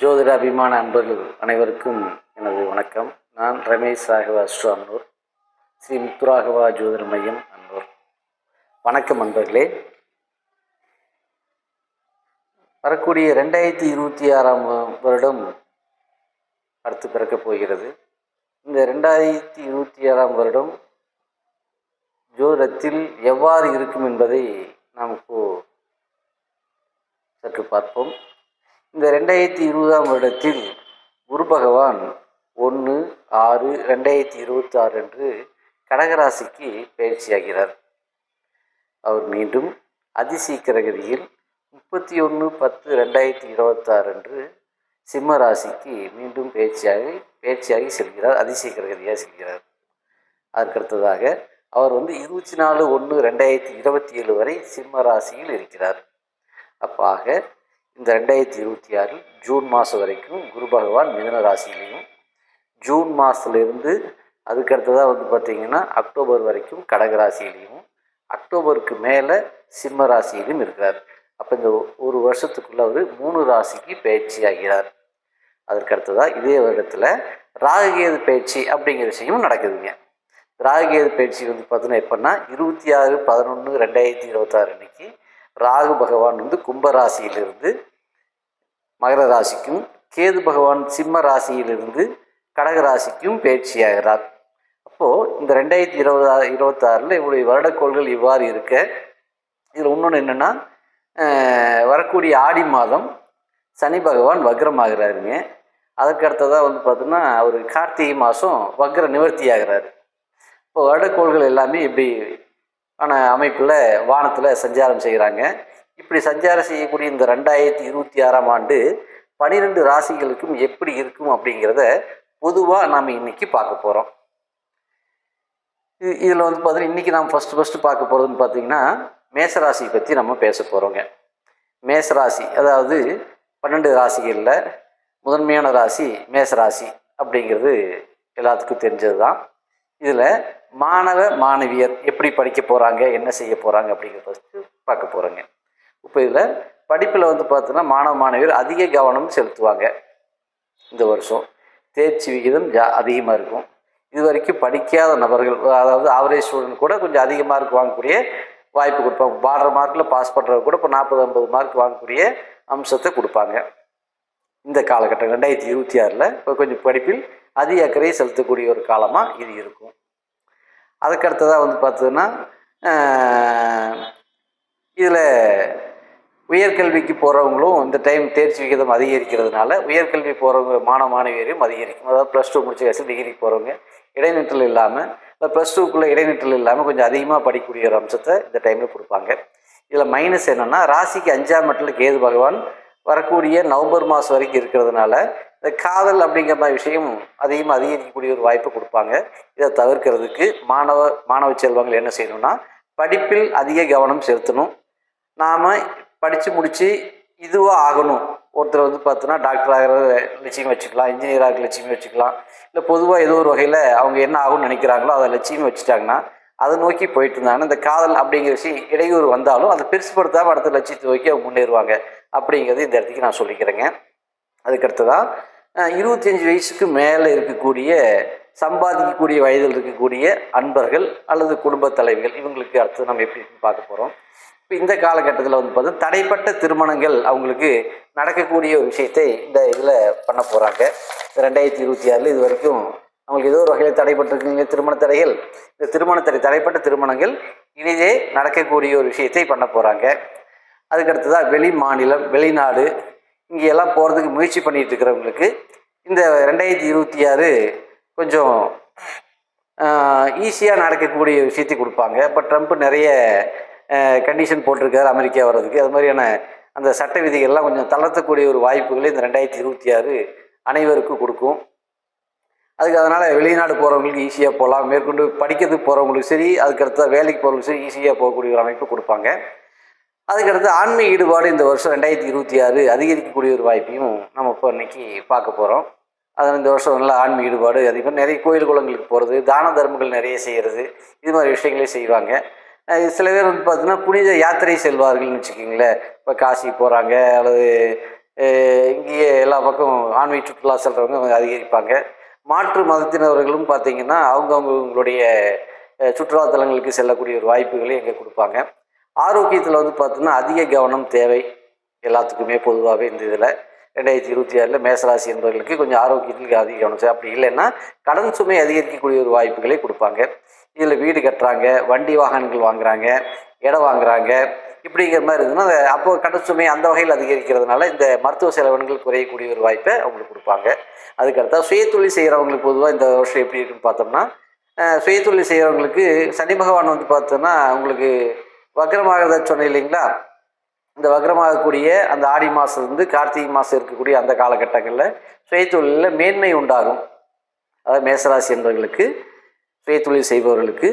ஜோதிட அபிமான அன்பர்கள் அனைவருக்கும் எனது வணக்கம். நான் ரமேஷ் ராகவா அஸ்ட்ரோ அன்னூர் ஸ்ரீ முத்துராகவா ஜோதிட மையம் அன்னூர். வணக்கம் அன்பர்களே. வரக்கூடிய ரெண்டாயிரத்தி இருபத்தி ஆறாம் வருடம் அடுத்து பிறக்கப் போகிறது. இந்த ரெண்டாயிரத்தி இருபத்தி ஆறாம் வருடம் ஜோதிடத்தில் எவ்வாறு இருக்கும் என்பதை நாம் இப்போ சற்று பார்ப்போம். இந்த ரெண்டாயிரத்தி இருபதாம் வருடத்தில் குரு பகவான் ஒன்று ஆறு ரெண்டாயிரத்தி இருபத்தி ஆறு அன்று கடகராசிக்கு பயிற்சியாகிறார். அவர் மீண்டும் அதிசீக்கிரகதியில் முப்பத்தி ஒன்று பத்து ரெண்டாயிரத்தி இருபத்தாறு அன்று சிம்ம ராசிக்கு மீண்டும் பயிற்சியாகி பயிற்சியாகி செல்கிறார் அதிசீக்கிரகதியாக செல்கிறார். அதற்கடுத்ததாக அவர் வந்து இருபத்தி நாலு ஒன்று ரெண்டாயிரத்தி இருபத்தி ஏழு வரை சிம்ம ராசியில் இருக்கிறார். அப்பாக இந்த ரெண்டாயிரத்தி இருபத்தி ஆறில் ஜூன் மாதம் வரைக்கும் குரு பகவான் மிதன ராசியிலையும் ஜூன் மாதத்துலேருந்து அதுக்கடுத்ததாக வந்து பார்த்திங்கன்னா அக்டோபர் வரைக்கும் கடக ராசியிலையும் அக்டோபருக்கு மேலே சிம்ம ராசியிலும் இருக்கிறார். அப்போ இந்த ஒரு வருஷத்துக்குள்ளே அவர் மூணு ராசிக்கு பயிற்சி ஆகிறார். அதற்கடுத்ததாக இதே வருடத்தில் ராககேது பயிற்சி அப்படிங்கிற விஷயமும் நடக்குதுங்க. ராககேது பயிற்சி வந்து பார்த்தீங்கன்னா எப்படின்னா இருபத்தி ஆறு பதினொன்று ரெண்டாயிரத்தி இருபத்தாறு அன்னைக்கு ராகு பகவான் வந்து கும்பராசியிலிருந்து மகர ராசிக்கும் கேது பகவான் சிம்ம ராசியிலிருந்து கடக ராசிக்கும் பயிற்சியாகிறார் அப்போது இந்த ரெண்டாயிரத்தி இருபதா இருபத்தாறில் இவருடைய வருடக்கோள்கள் இவ்வாறு இருக்க. இதில் இன்னொன்று என்னென்னா வரக்கூடிய ஆடி மாதம் சனி பகவான் வக்ரமாகிறாருங்க. அதற்கு அடுத்ததாக வந்து பார்த்தோன்னா அவர் கார்த்திகை மாதம் வக்ர நிவர்த்தி ஆகிறாரு இப்போ வருடக்கோள்கள் எல்லாமே இப்படி ஆன அமைப்பில் வானத்தில் சஞ்சாரம் செய்கிறாங்க இப்படி சஞ்சாரம் செய்யக்கூடிய இந்த ரெண்டாயிரத்தி இருபத்தி ஆறாம் ஆண்டு பனிரெண்டு ராசிகளுக்கும் எப்படி இருக்கும் அப்படிங்கிறத பொதுவாக நாம் இன்னைக்கு பார்க்க போகிறோம் இது இதில் வந்து பார்த்தீங்கன்னா இன்றைக்கி நாம் ஃபஸ்ட்டு ஃபஸ்ட்டு பார்க்க போகிறதுன்னு பார்த்தீங்கன்னா மேசராசியை பற்றி நம்ம பேச போகிறோங்க மேசராசி அதாவது பன்னெண்டு ராசிகளில் முதன்மையான ராசி மேசராசி அப்படிங்கிறது எல்லாத்துக்கும் தெரிஞ்சது தான் இதில் மாணவ மாணவியர் எப்படி படிக்க போகிறாங்க என்ன செய்ய போகிறாங்க அப்படிங்கிறத ஃபஸ்ட்டு பார்க்க போகிறோங்க இப்போ இதில் படிப்பில் வந்து பார்த்தோன்னா மாணவ மாணவியர் அதிக கவனம் செலுத்துவாங்க. இந்த வருஷம் தேர்ச்சி விகிதம் ஜா அதிகமாக இருக்கும். இது வரைக்கும் படிக்காத நபர்கள் அதாவது ஆவரேஜ் ஸ்டூடெண்ட் கூட கொஞ்சம் அதிக மார்க் வாங்கக்கூடிய வாய்ப்பு கொடுப்பாங்க. பாடுற மார்க்கில் பாஸ் பண்ணுறவங்க கூட இப்போ நாற்பது ஐம்பது மார்க் வாங்கக்கூடிய அம்சத்தை கொடுப்பாங்க. இந்த காலகட்டம் ரெண்டாயிரத்தி இருபத்தி ஆறில் இப்போ கொஞ்சம் படிப்பில் அதிக அக்கறையை செலுத்தக்கூடிய ஒரு காலமாக இது இருக்கும். அதுக்கடுத்ததாக வந்து பார்த்ததுன்னா இதில் உயர்கல்விக்கு போகிறவங்களும் இந்த டைம் தேர்ச்சி விகிதம் அதிகரிக்கிறதுனால உயர்கல்வி போகிறவங்க மாணவ மாணவியரையும் அதிகரிக்கும். அதாவது ப்ளஸ் டூ முடிச்ச வயசு டிகிரிக்கு போகிறவங்க இடைநிற்றல் இல்லாமல் இல்லை ப்ளஸ் டூக்குள்ளே இடைநிற்றல் இல்லாமல் கொஞ்சம் அதிகமாக படிக்கக்கூடிய ஒரு அம்சத்தை இந்த டைமில் கொடுப்பாங்க. இதில் மைனஸ் என்னென்னா ராசிக்கு அஞ்சாம் மட்டில் கேது பகவான் வரக்கூடிய நவம்பர் மாதம் வரைக்கும் இருக்கிறதுனால இந்த காதல் அப்படிங்கிற மாதிரி விஷயம் அதையும் அதிகரிக்கக்கூடிய ஒரு வாய்ப்பு கொடுப்பாங்க. இதை தவிர்க்கிறதுக்கு மாணவ மாணவ செல்வங்கள் என்ன செய்யணும்னா படிப்பில் அதிக கவனம் செலுத்தணும். நாம் படித்து முடித்து இதுவாக ஆகணும். ஒருத்தர் வந்து பார்த்தோன்னா டாக்டர் ஆகிற லட்சியம் வச்சுக்கலாம் இன்ஜினியர் ஆகிற லட்சியம் வச்சுக்கலாம். இல்லை பொதுவாக ஏதோ ஒரு வகையில் அவங்க என்ன ஆகும்னு நினைக்கிறாங்களோ அதை லட்சியம் வச்சுட்டாங்கன்னா அதை நோக்கி போயிட்டு இருந்தாங்கன்னா இந்த காதல் அப்படிங்கிற விஷயம் இடையூறு வந்தாலும் அதை பெருசுப்படுத்தாமல் அடுத்த லட்சியத்தை நோக்கி அவங்க முன்னேறுவாங்க. அப்படிங்கிறது இந்த இடத்துக்கு நான் சொல்லிக்கிறேங்க. அதுக்கடுத்ததாக இருபத்தஞ்சி வயசுக்கு மேலே இருக்கக்கூடிய சம்பாதிக்கக்கூடிய வயதில் இருக்கக்கூடிய அன்பர்கள் அல்லது குடும்ப தலைவிகள் இவங்களுக்கு அடுத்து நம்ம எப்படி பார்க்க போகிறோம் இப்போ இந்த காலகட்டத்தில் வந்து பார்த்தா தடைப்பட்ட திருமணங்கள் அவங்களுக்கு நடக்கக்கூடிய ஒரு விஷயத்தை இந்த இதில் பண்ண போகிறாங்க ரெண்டாயிரத்தி இருபத்தி ஆறில் இது வரைக்கும் அவங்களுக்கு ஏதோ ஒரு வகையில் தடைப்பட்டிருக்குங்க திருமண தடைகள். இந்த திருமண தடை தடைப்பட்ட திருமணங்கள் இனிதே நடக்கக்கூடிய ஒரு விஷயத்தை பண்ண போகிறாங்க அதுக்கடுத்ததாக வெளி மாநிலம் வெளிநாடு இங்கே எல்லாம் போகிறதுக்கு முயற்சி பண்ணிகிட்டு இருக்கிறவங்களுக்கு இந்த ரெண்டாயிரத்தி இருபத்தி ஆறு கொஞ்சம் ஈஸியாக நடக்கக்கூடிய விஷயத்தை கொடுப்பாங்க. இப்போ ட்ரம்ப் நிறைய கண்டிஷன் போட்டிருக்காரு அமெரிக்கா வர்றதுக்கு. அது மாதிரியான அந்த சட்ட விதிகள்லாம் கொஞ்சம் தளர்த்தக்கூடிய ஒரு வாய்ப்புகளை இந்த ரெண்டாயிரத்தி இருபத்தி ஆறு அனைவருக்கும் கொடுக்கும். அதுக்கு அதனால் வெளிநாடு போகிறவங்களுக்கு ஈஸியாக போகலாம். மேற்கொண்டு படிக்கிறதுக்கு போகிறவங்களுக்கு சரி அதுக்கடுத்த வேலைக்கு போகிறவங்களுக்கு சரி ஈஸியாக போகக்கூடிய ஒரு அமைப்பு கொடுப்பாங்க. அதுக்கடுத்து ஆன்மீக ஈடுபாடு இந்த வருஷம் ரெண்டாயிரத்தி இருபத்தி ஆறு அதிகரிக்கக்கூடிய ஒரு வாய்ப்பையும் நம்ம இப்போ இன்னைக்கு பார்க்க போகிறோம் அதில் இந்த வருஷம் நல்ல ஆன்மீக ஈடுபாடு அதிகமாக நிறைய கோயில் குளங்களுக்கு போகிறது தான தர்மங்கள் நிறைய செய்கிறது இது மாதிரி விஷயங்களே செய்வாங்க. சில பேர் வந்து பார்த்தீங்கன்னா புனித யாத்திரை செல்வார்கள்னு வச்சுக்கிங்களேன். இப்போ காசி போகிறாங்க அல்லது இங்கேயே எல்லா பக்கம் ஆன்மீக சுற்றுலா செல்கிறவங்க அதிகரிப்பாங்க. மாற்று மதத்தினர்களும் பார்த்தீங்கன்னா அவங்கவுங்களுடைய சுற்றுலாத்தலங்களுக்கு செல்லக்கூடிய ஒரு வாய்ப்புகளை இங்கே கொடுப்பாங்க. ஆரோக்கியத்தில் வந்து பார்த்தோன்னா அதிக கவனம் தேவை எல்லாத்துக்குமே பொதுவாகவே இந்த இதில். ரெண்டாயிரத்தி இருபத்தி ஆறில் மேசராசி என்பவர்களுக்கு கொஞ்சம் ஆரோக்கியத்துக்கு அதிக கவனம் தேவை. அப்படி இல்லைன்னா கடன் சுமை அதிகரிக்கக்கூடிய ஒரு வாய்ப்புகளை கொடுப்பாங்க. இதில் வீடு கட்டுறாங்க வண்டி வாகனங்கள் வாங்குறாங்க இடம் வாங்குறாங்க. இப்படிங்கிற மாதிரி இருந்ததுன்னா அப்போ கடன் சுமை அந்த வகையில் அதிகரிக்கிறதுனால இந்த மருத்துவ செலவினங்கள் குறையக்கூடிய ஒரு வாய்ப்பை அவங்களுக்கு கொடுப்பாங்க. அதுக்கடுத்தா சுயத்தொழில் செய்கிறவங்களுக்கு பொதுவாக இந்த வருஷம் எப்படி இருக்குன்னு பார்த்தோம்னா சுயத்தொழில் செய்கிறவங்களுக்கு சனி பகவான் வந்து பார்த்தோன்னா உங்களுக்கு வக்ரமாகிறத சொன்னேன் இல்லைங்களா? இந்த வக்ரமாகக்கூடிய அந்த ஆடி மாதம் இருந்து கார்த்திகை மாதம் இருக்கக்கூடிய அந்த காலகட்டங்களில் சுயத்தொழிலில் மேன்மை உண்டாகும். அதாவது மேசராசி என்பவர்களுக்கு சுயத்தொழில் செய்பவர்களுக்கு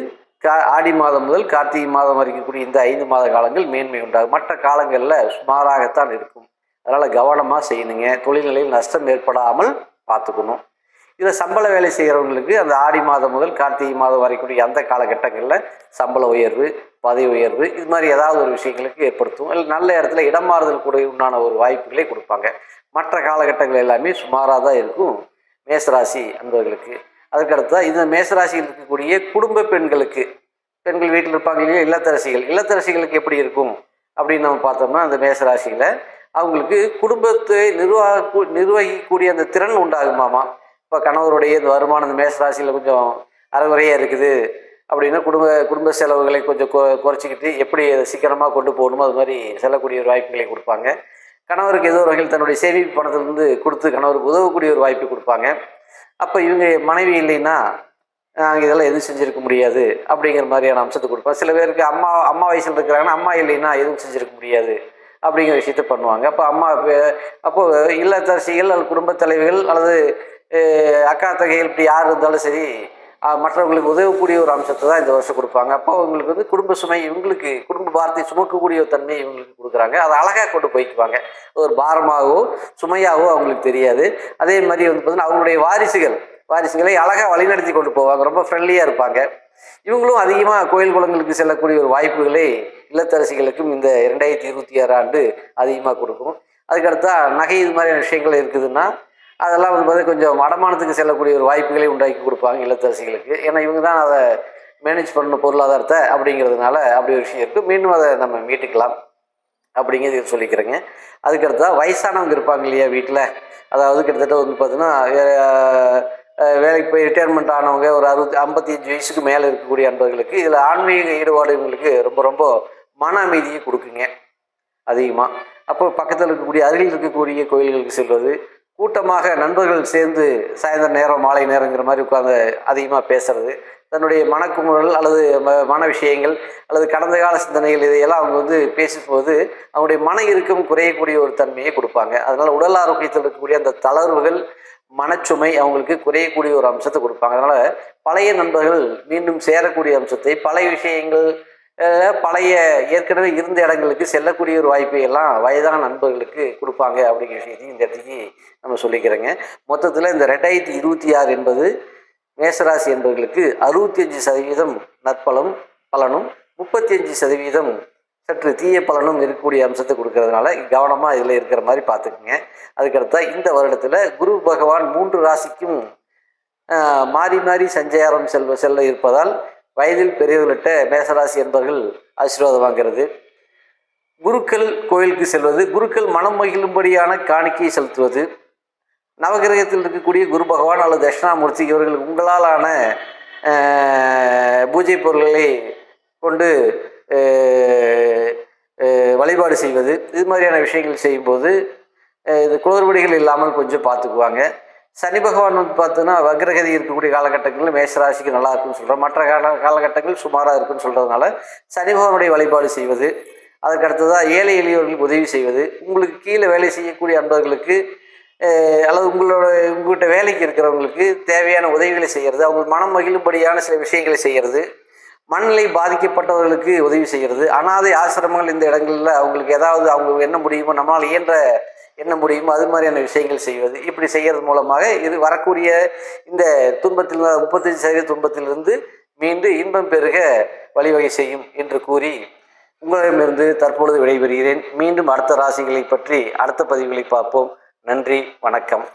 கா ஆடி மாதம் முதல் கார்த்திகை மாதம் வரைக்கக்கூடிய இந்த ஐந்து மாத காலங்கள் மேன்மை உண்டாகும். மற்ற காலங்களில் சுமாராகத்தான் இருக்கும். அதனால் கவனமாக செய்யணுங்க. தொழில்நிலையில் நஷ்டம் ஏற்படாமல் பார்த்துக்கணும். இதில் சம்பள வேலை செய்கிறவங்களுக்கு அந்த ஆடி மாதம் முதல் கார்த்திகை மாதம் வரைக்கூடிய அந்த காலகட்டங்களில் சம்பள உயர்வு பதவி உயர்வு இது மாதிரி ஏதாவது ஒரு விஷயங்களுக்கு ஏற்படுத்தும். இல்லை நல்ல இடத்துல இடம் மாறுதல் கூட உண்டான ஒரு வாய்ப்புகளை கொடுப்பாங்க. மற்ற காலகட்டங்கள் எல்லாமே சுமாராக தான் இருக்கும் மேசராசி அன்பர்களுக்கு. அதுக்கடுத்தா இந்த மேசராசியில் இருக்கக்கூடிய குடும்ப பெண்களுக்கு பெண்கள் வீட்டில் இருப்பாங்க இல்லையா இல்லத்தரசிகள். இல்லத்தரசிகளுக்கு எப்படி இருக்கும் அப்படின்னு நம்ம பார்த்தோம்னா அந்த மேசராசியில் அவங்களுக்கு குடும்பத்தை நிர்வாக நிர்வகிக்கக்கூடிய அந்த திறன் உண்டாகுமாமா? இப்போ கணவருடைய இந்த வருமானம் இந்த மேசராசியில் கொஞ்சம் அறகுறையாக இருக்குது அப்படின்னா குடும்ப குடும்ப செலவுகளை கொஞ்சம் கொ குறைச்சிக்கிட்டு எப்படி அதை சீக்கிரமாக கொண்டு போகணுமோ அது மாதிரி செல்லக்கூடிய ஒரு வாய்ப்புகளை கொடுப்பாங்க. கணவருக்கு ஏதோ ஒரு வகையில் தன்னுடைய சேமிப்பு பணத்திலிருந்து கொடுத்து கணவருக்கு உதவக்கூடிய ஒரு வாய்ப்பு கொடுப்பாங்க. அப்போ இவங்க மனைவி இல்லைன்னா நாங்கள் இதெல்லாம் எதுவும் செஞ்சுருக்க முடியாது அப்படிங்கிற மாதிரியான அம்சத்தை கொடுப்போம் சில பேருக்கு அம்மா அம்மா வயசில் இருக்கிறாங்கன்னா அம்மா இல்லைன்னா எதுவும் செஞ்சுருக்க முடியாது அப்படிங்கிற விஷயத்த பண்ணுவாங்க. அப்போ அம்மா அப்போது இல்லத்தரசிகள் அல்லது குடும்பத் தலைவிகள் அல்லது அக்கா தகையில் இப்படி யார் இருந்தாலும் சரி மற்றவங்களுக்கு உதவக்கூடிய ஒரு அம்சத்தை தான் இந்த வருஷம் கொடுப்பாங்க. அப்போ அவங்களுக்கு வந்து குடும்ப சுமை இவங்களுக்கு குடும்ப பாரத்தை சுமக்கக்கூடிய ஒரு தன்மை இவங்களுக்கு கொடுக்குறாங்க. அதை அழகாக கொண்டு போய்க்குவாங்க. ஒரு பாரமாகவோ சுமையாகவோ அவங்களுக்கு தெரியாது. அதே மாதிரி வந்து பார்த்தீங்கன்னா அவங்களுடைய வாரிசுகள் வாரிசுகளை அழகாக வழிநடத்தி கொண்டு போவாங்க. ரொம்ப ஃப்ரெண்ட்லியாக இருப்பாங்க. இவங்களும் அதிகமாக கோயில் குளங்களுக்கு செல்லக்கூடிய ஒரு வாய்ப்புகளை இல்லத்தரசிகளுக்கும் இந்த ரெண்டாயிரத்தி இருபத்தி ஆறு ஆண்டு அதிகமாக கொடுக்கும். அதுக்கடுத்தா நகை இது மாதிரியான விஷயங்கள் இருக்குதுன்னா அதெல்லாம் வந்து பார்த்தீங்கன்னா கொஞ்சம் அடமானத்துக்கு செல்லக்கூடிய ஒரு வாய்ப்புகளை உண்டாக்கி கொடுப்பாங்க இல்லத்தரசிகளுக்கு. ஏன்னா இவங்க தான் அதை மேனேஜ் பண்ணணும் பொருளாதாரத்தை அப்படிங்கிறதுனால அப்படி ஒரு விஷயம் இருக்குது மீண்டும் அதை நம்ம மீட்டுக்கலாம் அப்படிங்கிறது சொல்லிக்கிறேங்க. அதுக்கடுத்ததாக வயசானவங்க இருப்பாங்க இல்லையா வீட்டில் அதாவது கிட்டத்தட்ட வந்து பார்த்தீங்கன்னா வேலைக்கு போய் ரிட்டையர்மெண்ட் ஆனவங்க ஒரு அறுபத்தி ஐம்பத்தி அஞ்சு வயசுக்கு மேலே இருக்கக்கூடிய அன்பர்களுக்கு இதில் ஆன்மீக ஈடுபாடு இவங்களுக்கு ரொம்ப ரொம்ப மன அமைதியை கொடுக்குங்க. அதிகமாக அப்போ பக்கத்தில் இருக்கக்கூடிய அருகில் இருக்கக்கூடிய கோயில்களுக்கு செல்வது கூட்டமாக நண்பர்கள் சேர்ந்து சாயந்தர நேரம் மாலை நேரங்கிற மாதிரி உட்காந்து அதிகமாக பேசுறது தன்னுடைய மனக்குமுறல் அல்லது ம- மன விஷயங்கள் அல்லது கடந்த கால சிந்தனைகள் இதையெல்லாம் அவங்க வந்து பேசும்போது அவங்களுடைய மன இறுக்கம் குறையக்கூடிய ஒரு தன்மையை கொடுப்பாங்க. அதனால் உடல் ஆரோக்கியத்தில் இருக்கக்கூடிய அந்த தளர்வுகள் மனச்சுமை அவங்களுக்கு குறையக்கூடிய ஒரு அம்சத்தை கொடுப்பாங்க. அதனால் பழைய நண்பர்கள் மீண்டும் சேரக்கூடிய அம்சத்தை பழைய விஷயங்கள் பழைய ஏற்கனவே இருந்த இடங்களுக்கு செல்லக்கூடிய ஒரு வாய்ப்பை எல்லாம் வயதான நண்பர்களுக்கு கொடுப்பாங்க அப்படிங்கிற விஷயத்தையும் இந்த இடத்துக்கு நம்ம சொல்லிக்கிறேங்க. மொத்தத்தில் இந்த ரெண்டாயிரத்தி இருபத்தி ஆறு என்பது மேசராசி என்பவர்களுக்கு அறுபத்தி அஞ்சு சதவீதம் நற்பலம் பலனும் முப்பத்தி அஞ்சு சதவீதம் சற்று தீய பலனும் இருக்கக்கூடிய அம்சத்தை கொடுக்கறதுனால கவனமாக இதில் இருக்கிற மாதிரி பார்த்துக்குங்க. அதுக்கடுத்தா இந்த வருடத்தில் குரு பகவான் மூன்று ராசிக்கும் மாறி மாறி சஞ்சாரம் செல்வ செல்ல இருப்பதால் வயதில் பெரியவர்களிட்ட மேசராசி என்பவர்கள் ஆசீர்வாதம் வாங்கிறது. குருக்கள் கோயிலுக்கு செல்வது. குருக்கள் மனம் மகிழும்படியான காணிக்கையை செலுத்துவது. நவகிரகத்தில் இருக்கக்கூடிய குரு பகவான் அல்லது தட்சிணாமூர்த்தி இவர்கள் உங்களாலான பூஜை பொருள்களை கொண்டு வழிபாடு செய்வது. இது மாதிரியான விஷயங்கள் செய்யும்போது இது குளறுபடிகள் இல்லாமல் கொஞ்சம் பார்த்துக்குவாங்க. சனி பகவான் வந்து பார்த்தோன்னா வக்ரகதி இருக்கக்கூடிய காலகட்டங்களில் மேஷராசிக்கு நல்லா இருக்குன்னு சொல்கிறோம் மற்ற கால காலகட்டங்கள் சுமாராக இருக்குன்னு சொல்கிறதுனால சனி பகவானுடைய வழிபாடு செய்வது அதுக்கு அடுத்ததாக ஏழை எளியவர்களுக்கு உதவி செய்வது உங்களுக்கு கீழே வேலை செய்யக்கூடிய அன்பர்களுக்கு அல்லது உங்களோட உங்கள்கிட்ட வேலைக்கு இருக்கிறவங்களுக்கு தேவையான உதவிகளை செய்கிறது அவங்க மனம் மகிழும்படியான சில விஷயங்களை செய்கிறது மனநிலை பாதிக்கப்பட்டவர்களுக்கு உதவி செய்கிறது அனாதை ஆசிரமங்கள் இந்த இடங்களில் அவங்களுக்கு ஏதாவது அவங்க என்ன முடியுமோ நம்மளால் இயன்ற என்ன முடியுமோ அது மாதிரியான விஷயங்கள் செய்வது. இப்படி செய்கிறது மூலமாக இது வரக்கூடிய இந்த துன்பத்தில் முப்பத்தஞ்சு சதவீத துன்பத்திலிருந்து மீண்டு இன்பம் பெருக வழிவகை செய்யும் என்று கூறி உங்களிடமிருந்து தற்பொழுது விடைபெறுகிறேன். மீண்டும் அடுத்த ராசிகளை பற்றி அடுத்த பதிவுகளை பார்ப்போம். நன்றி வணக்கம்.